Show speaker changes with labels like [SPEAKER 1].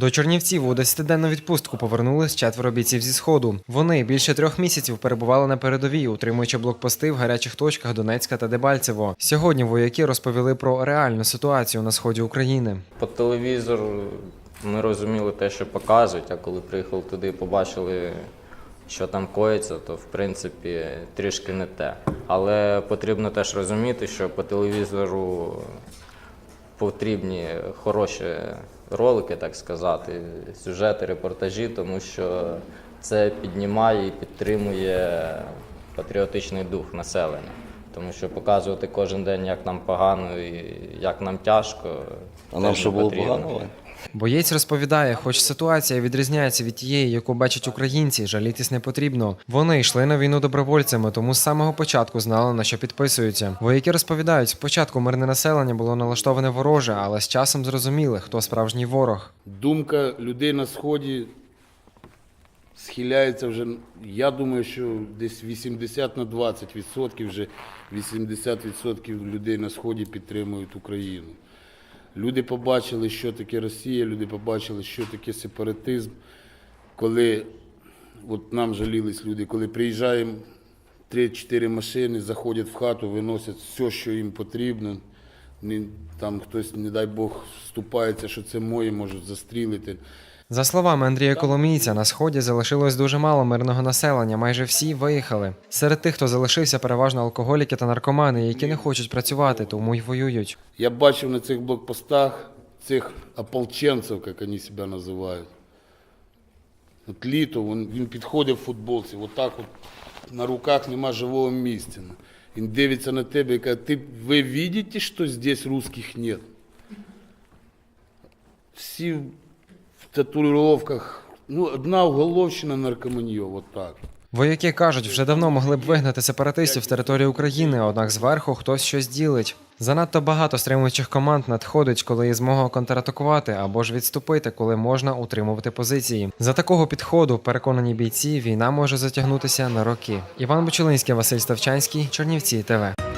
[SPEAKER 1] До Чернівців у 10-денну відпустку повернулись четверо бійців зі сходу. Вони більше трьох місяців перебували на передовій, утримуючи блокпости в гарячих точках Донецька та Дебальцево. Сьогодні вояки розповіли про реальну ситуацію на сході України.
[SPEAKER 2] По телевізору ми розуміли те, що показують, а коли приїхали туди побачили, що там коїться, то в принципі трішки не те. Але потрібно теж розуміти, що по телевізору потрібні хороші ролики, так сказати, сюжети, репортажі, тому що це піднімає і підтримує патріотичний дух населення. Тому що показувати кожен день, як нам погано і як нам тяжко.
[SPEAKER 3] А нам що було
[SPEAKER 2] потрібно.
[SPEAKER 3] погано?
[SPEAKER 1] Боєць розповідає, хоч ситуація відрізняється від тієї, яку бачать українці, жалітись не потрібно. Вони йшли на війну добровольцями, тому з самого початку знали на що підписуються. Вояки розповідають, спочатку мирне населення було налаштоване вороже, але з часом зрозуміли, хто справжній ворог.
[SPEAKER 4] Думка людей на сході схиляється вже. Я думаю, що десь 80 на 20 відсотків вже 80 відсотків людей на сході підтримують Україну. Люди побачили, що таке Росія, люди побачили, що таке сепаратизм. Коли от нам жалілись люди, коли приїжджаємо 3-4 машини, заходять в хату, виносять все, що їм потрібно. Там хтось, не дай Бог, вступається, що це моє, можуть застрілити.
[SPEAKER 1] За словами Андрія Коломійця, на сході залишилось дуже мало мирного населення. Майже всі виїхали. Серед тих, хто залишився, переважно алкоголіки та наркомани, які не хочуть працювати, тому й воюють.
[SPEAKER 4] Я бачив на цих блокпостах цих ополченців, як вони себе називають. От літо, він, підходить в футболці, отак от на руках нема живого місця. Він дивиться на тебе і каже, ти, ви бачите, що здесь русських нет? Всі татуїровках, ну, одна уголовщина наркоманьє, от так.
[SPEAKER 1] Вояки кажуть, вже давно могли б вигнати сепаратистів з території України, однак зверху хтось щось ділить. Занадто багато стримуючих команд надходить, коли є змога контратакувати або ж відступити, коли можна утримувати позиції. За такого підходу, переконані бійці, війна може затягнутися на роки. Іван Бучелинський, Василь Ставчанський, Чернівці ТВ.